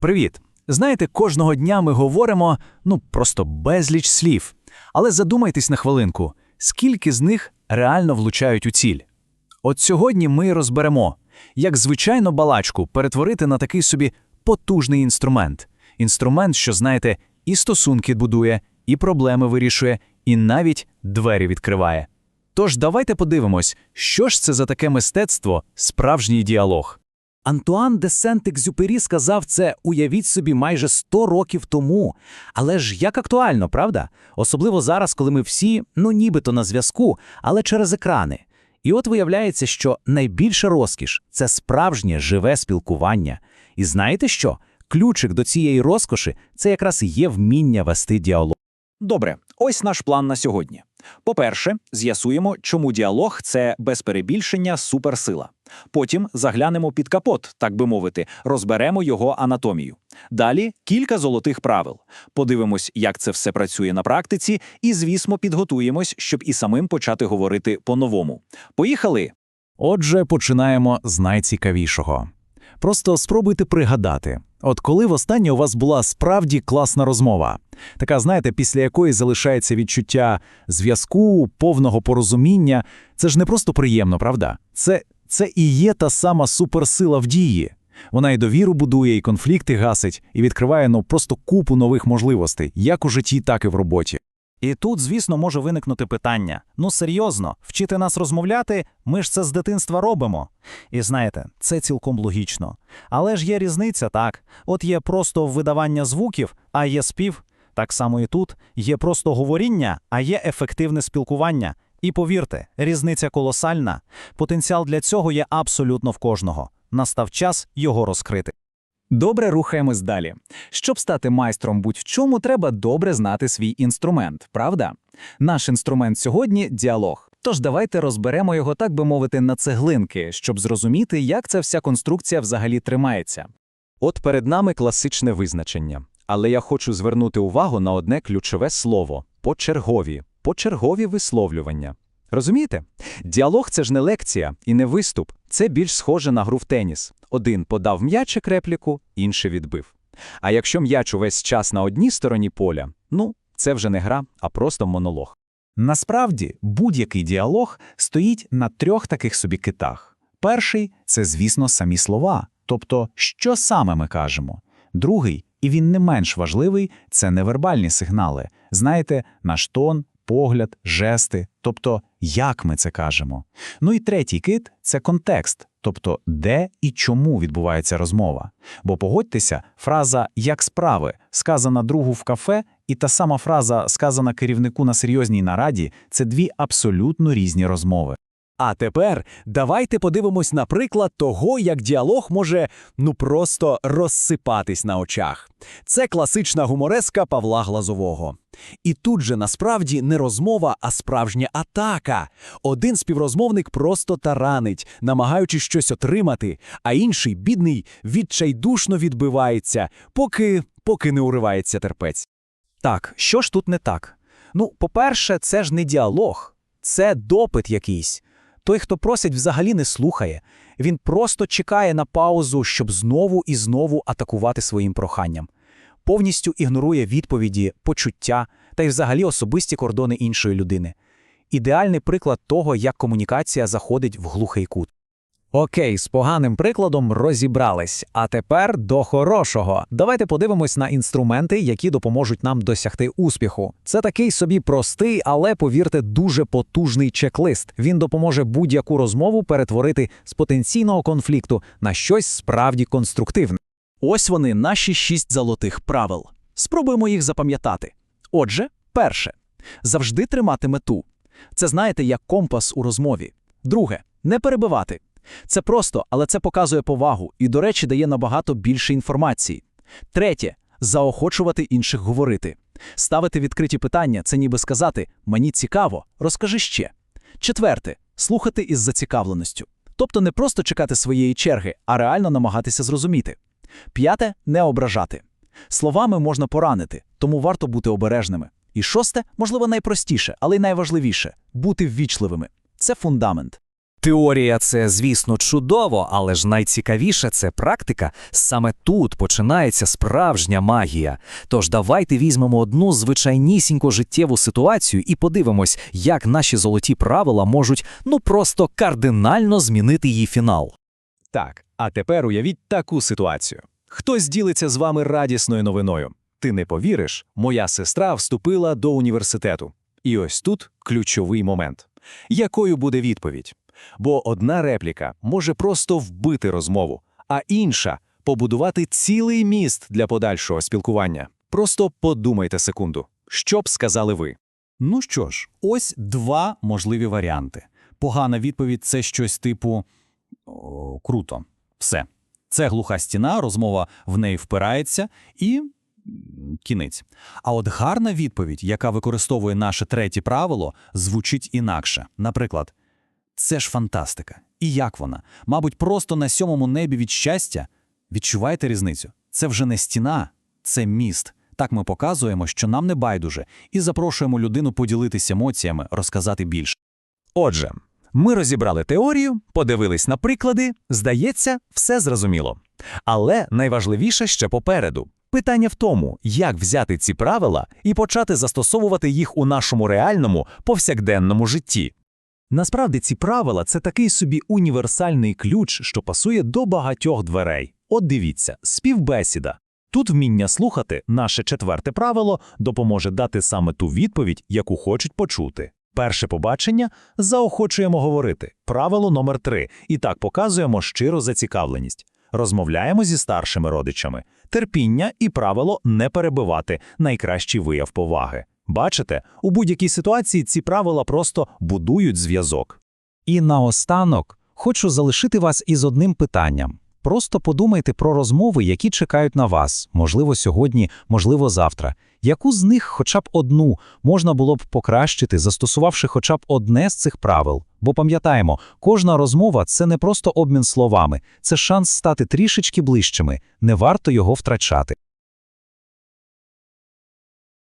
Привіт! Знаєте, кожного дня ми говоримо ну просто безліч слів. Але задумайтесь на хвилинку, скільки з них реально влучають у ціль. От сьогодні ми розберемо, як звичайно балачку перетворити на такий собі потужний інструмент. Інструмент, що, знаєте, і стосунки будує, і проблеми вирішує, і навіть двері відкриває. Тож давайте подивимось, що ж це за таке мистецтво, справжній діалог. Антуан де Сент-Екзюпері сказав це, уявіть собі, майже 100 років тому. Але ж як актуально, правда? Особливо зараз, коли ми всі, ну нібито на зв'язку, але через екрани. І от виявляється, що найбільша розкіш це справжнє живе спілкування. І знаєте що? Ключик до цієї розкоші це якраз є вміння вести діалог. Добре, ось наш план на сьогодні. По-перше, з'ясуємо, чому діалог це без перебільшення суперсила. Потім заглянемо під капот, так би мовити, розберемо його анатомію. Далі кілька золотих правил. Подивимось, як це все працює на практиці, і, звісно, підготуємось, щоб і самим почати говорити по-новому. Поїхали! Отже, починаємо з найцікавішого. Просто спробуйте пригадати, от коли востаннє у вас була справді класна розмова, така, знаєте, після якої залишається відчуття зв'язку, повного порозуміння, це ж не просто приємно, правда? Це, це і є та сама суперсила в дії. Вона і довіру будує, і конфлікти гасить, і відкриває ну просто купу нових можливостей, як у житті, так і в роботі. І тут, звісно, може виникнути питання: ну серйозно, вчити нас розмовляти, ми ж це з дитинства робимо. І знаєте, це цілком логічно. Але ж є різниця, так. От є просто видавання звуків, а є спів. Так само і тут є просто говоріння, а є ефективне спілкування. І повірте, різниця колосальна. Потенціал для цього є абсолютно в кожного. Настав час його розкрити. Добре рухаємось далі. Щоб стати майстром будь в чому, треба добре знати свій інструмент, правда? Наш інструмент сьогодні діалог. Тож давайте розберемо його, так би мовити, на цеглинки, щоб зрозуміти, як ця вся конструкція взагалі тримається. От перед нами класичне визначення. Але я хочу звернути увагу на одне ключове слово почергові, почергові висловлювання. Розумієте? Діалог це ж не лекція і не виступ, це більш схоже на гру в теніс. Один подав м'ячик репліку, інший відбив. А якщо м'яч увесь час на одній стороні поля, ну, це вже не гра, а просто монолог. Насправді, будь-який діалог стоїть на трьох таких собі китах. Перший це, звісно, самі слова, тобто, що саме ми кажемо. Другий, і він не менш важливий, це невербальні сигнали. Знаєте, наш тон, погляд, жести, тобто, як ми це кажемо. Ну і третій кит це контекст, тобто, де і чому відбувається розмова. Бо погодьтеся, фраза як справи, сказана другу в кафе, і та сама фраза, сказана керівнику на серйозній нараді, це дві абсолютно різні розмови. А тепер давайте подивимось на приклад того, як діалог може ну просто розсипатись на очах. Це класична гумореска Павла Глазового. І тут же насправді не розмова, а справжня атака. Один співрозмовник просто таранить, намагаючись щось отримати, а інший, бідний, відчайдушно відбивається, поки, поки не уривається терпець. Так, що ж тут не так? Ну, по-перше, це ж не діалог, це допит якийсь. Той, хто просить, взагалі не слухає. Він просто чекає на паузу, щоб знову і знову атакувати своїм проханням. Повністю ігнорує відповіді, почуття та й взагалі особисті кордони іншої людини. Ідеальний приклад того, як комунікація заходить в глухий кут. Окей, з поганим прикладом розібрались. А тепер до хорошого. Давайте подивимось на інструменти, які допоможуть нам досягти успіху. Це такий собі простий, але повірте, дуже потужний чек-лист. Він допоможе будь-яку розмову перетворити з потенційного конфлікту на щось справді конструктивне. Ось вони, наші шість золотих правил. Спробуємо їх запам'ятати. Отже, перше завжди тримати мету. Це знаєте, як компас у розмові. Друге не перебивати. Це просто, але це показує повагу і, до речі, дає набагато більше інформації. Третє заохочувати інших говорити. Ставити відкриті питання це ніби сказати Мені цікаво, розкажи ще. Четверте слухати із зацікавленістю. Тобто не просто чекати своєї черги, а реально намагатися зрозуміти. П'яте не ображати. Словами можна поранити, тому варто бути обережними. І шосте, можливо, найпростіше, але й найважливіше бути ввічливими. Це фундамент. Теорія це, звісно, чудово, але ж найцікавіше це практика. Саме тут починається справжня магія. Тож давайте візьмемо одну звичайнісіньку життєву ситуацію і подивимось, як наші золоті правила можуть ну просто кардинально змінити її фінал. Так, а тепер уявіть таку ситуацію. Хтось ділиться з вами радісною новиною. Ти не повіриш, моя сестра вступила до університету. І ось тут ключовий момент. Якою буде відповідь? Бо одна репліка може просто вбити розмову, а інша побудувати цілий міст для подальшого спілкування. Просто подумайте секунду, що б сказали ви? Ну що ж, ось два можливі варіанти. Погана відповідь це щось типу О, круто. Все. Це глуха стіна, розмова в неї впирається і кінець. А от гарна відповідь, яка використовує наше третє правило, звучить інакше. Наприклад, це ж фантастика. І як вона? Мабуть, просто на сьомому небі від щастя? Відчуваєте різницю? Це вже не стіна, це міст. Так ми показуємо, що нам не байдуже, і запрошуємо людину поділитися емоціями, розказати більше. Отже, ми розібрали теорію, подивились на приклади, здається, все зрозуміло. Але найважливіше ще попереду. Питання в тому, як взяти ці правила і почати застосовувати їх у нашому реальному повсякденному житті. Насправді ці правила це такий собі універсальний ключ, що пасує до багатьох дверей. От дивіться, співбесіда. Тут вміння слухати, наше четверте правило, допоможе дати саме ту відповідь, яку хочуть почути. Перше побачення заохочуємо говорити. Правило номер три. І так показуємо щиру зацікавленість. Розмовляємо зі старшими родичами. Терпіння і правило не перебивати найкращий вияв поваги. Бачите, у будь-якій ситуації ці правила просто будують зв'язок. І наостанок хочу залишити вас із одним питанням. Просто подумайте про розмови, які чекають на вас, можливо, сьогодні, можливо, завтра. Яку з них хоча б одну можна було б покращити, застосувавши хоча б одне з цих правил? Бо пам'ятаємо, кожна розмова це не просто обмін словами, це шанс стати трішечки ближчими, не варто його втрачати.